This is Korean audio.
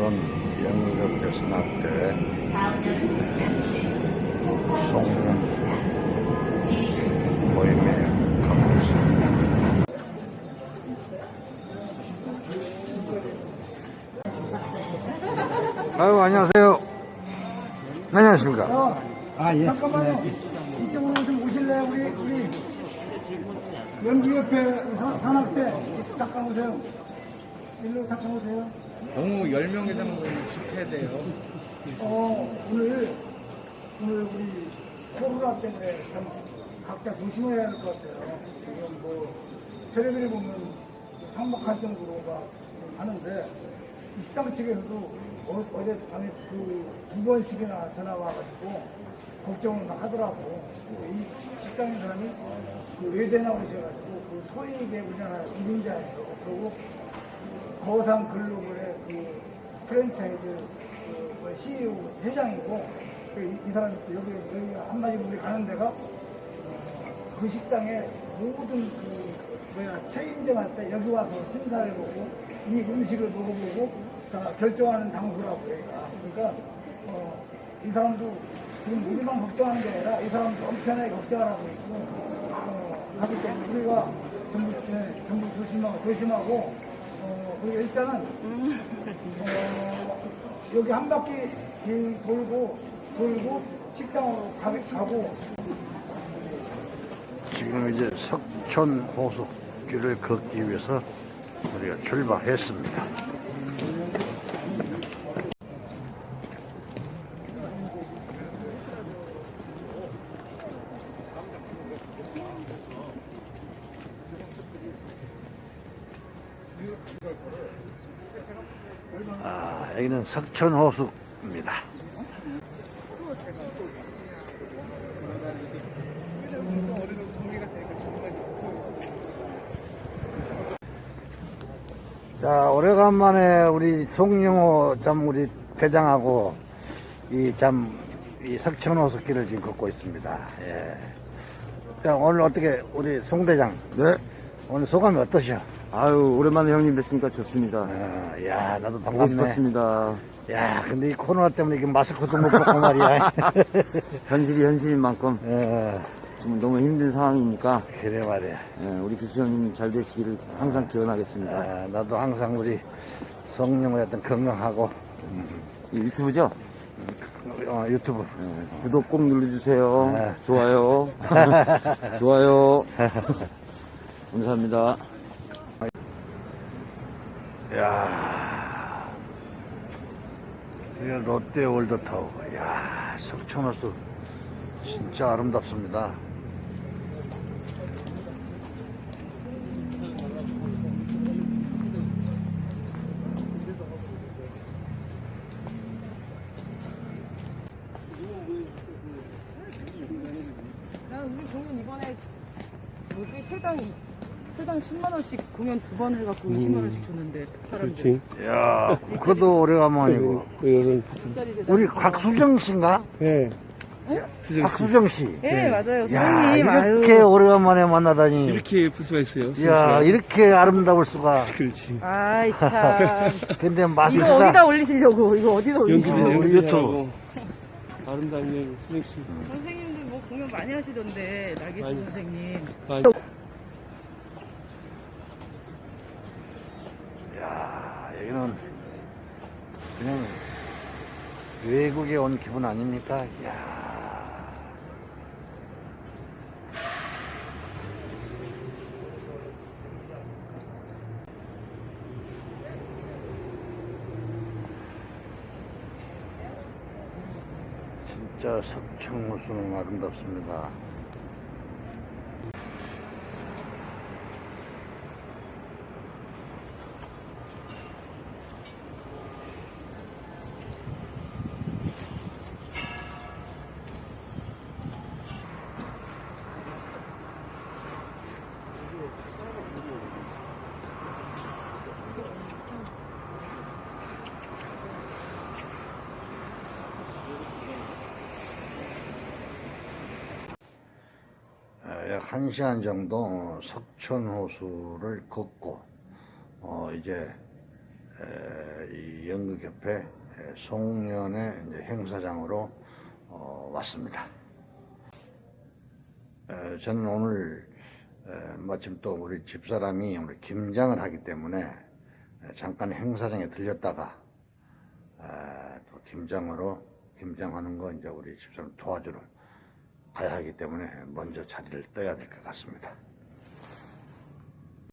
오늘은 영덕 대순학대 송년 모임에 가고 있습니다. 아유 안녕하세요. 안녕하십니까. 아, 예. 잠깐만요. 이쪽으로 좀 오실래요? 우리, 우리. 연기 옆에 사- 산악대. 잠깐 오세요. 일로 잠깐 오세요. 너무 10명 이상 모이면 집회돼요. 어, 오늘, 오늘 우리 코로나 때문에 참 각자 조심해야 할 것 같아요. 지금 뭐, 텔레비를 보면 상막할 정도로 막 하는데, 식당 측에서도 어, 어제 밤에 그 두 번씩이나 전화 와가지고 걱정을 하더라고. 이 식당 사람이 그 외대 나오셔가지고 그 토익의 우리나라 1인자예요. 그리고 거상 글로벌의 그 프랜차이즈 그뭐 CEO 회장이고 그 이, 이 사람이 또 여기 여기 한마디 우리 가는 데가 어, 그 식당에 모든 그 뭐야 체인점할 때 여기 와서 심사를 보고 이 음식을 먹어보고 다 결정하는 장소라고 얘가 그러니까 어, 이 사람도 지금 우리만 걱정하는 게 아니라 이 사람도 엄청나게 걱정을 하고 있고 어, 하기 때문에 우리가 전부 네, 전부 조심하고 조심하고 어, 우리가 일단은 어, 여기 한 바퀴 이 돌고 돌고 식당으로 가, 가고 지금 이제 석촌 호수길을 걷기 위해서 우리가 출발했습니다. 여기는 석촌 호수입니다. 자, 오래간만에 우리 송영호 참 우리 대장하고 이 참 이 석천호수길을 지금 걷고 있습니다. 예. 자, 오늘 어떻게 우리 송 대장 네. 오늘 소감이 어떠셔? 아유, 오랜만에 형님 뵀으니까 좋습니다. 아, 야, 나도 보고 반갑네. 싶었습니다. 야, 근데 이 코로나 때문에 이게 마스크도 못 벗고 말이야. 현실이 현실인 만큼 예, 지금 너무 힘든 상황이니까 그래 말이야. 예, 우리 기수 형님 잘 되시기를 항상 기원하겠습니다. 아, 나도 항상 우리 송영호였던 건강하고 이 유튜브죠? 어, 유튜브 예, 구독 꼭 눌러주세요. 네. 좋아요. 좋아요. 감사합니다. 야 이게 롯데 월드타워. 야 석촌호수 진짜 아름답습니다. 난 우리 공연 이번에 뭐지 회당 회당 10만 원씩 공연 두 번 해갖고 20만 원씩 줬는데 사람들. 야 그도 오래간만이고. 이런 짜리 대단. 우리 곽수정 씨인가? 예. 수정 씨. 곽수정 씨. 예 맞아요 야 선생님 이렇게 아유. 오래간만에 만나다니. 이렇게 예쁠 수가 있어요. 야. 이렇게 아름다울 수가. 그렇지. 아이 참 근데 이거 마스크가 어디다 올리시려고 이거 어디다 어, 올리시려고 우리 연기를 유튜브. 하고 아름다운 여 수정 씨. 선생님들 뭐 공연 많이 하시던데 나기수. 선생님 많이 야 여기는 그냥 외국에 온 기분 아닙니까? 야 진짜 석청호수는 아름답습니다. 1시간 정도 석촌호수를 걷고 어 이제 연극협회 이제 행사장으로 어, 왔습니다. 에, 저는 오늘 에, 마침 또 우리 집사람이 오늘 김장을 하기 때문에 에, 잠깐 행사장에 들렸다가 에, 또 김장으로 김장하는 거 이제 우리 집사람 도와주러 가야 하기 때문에 먼저 자리를 떠야 될 것 같습니다.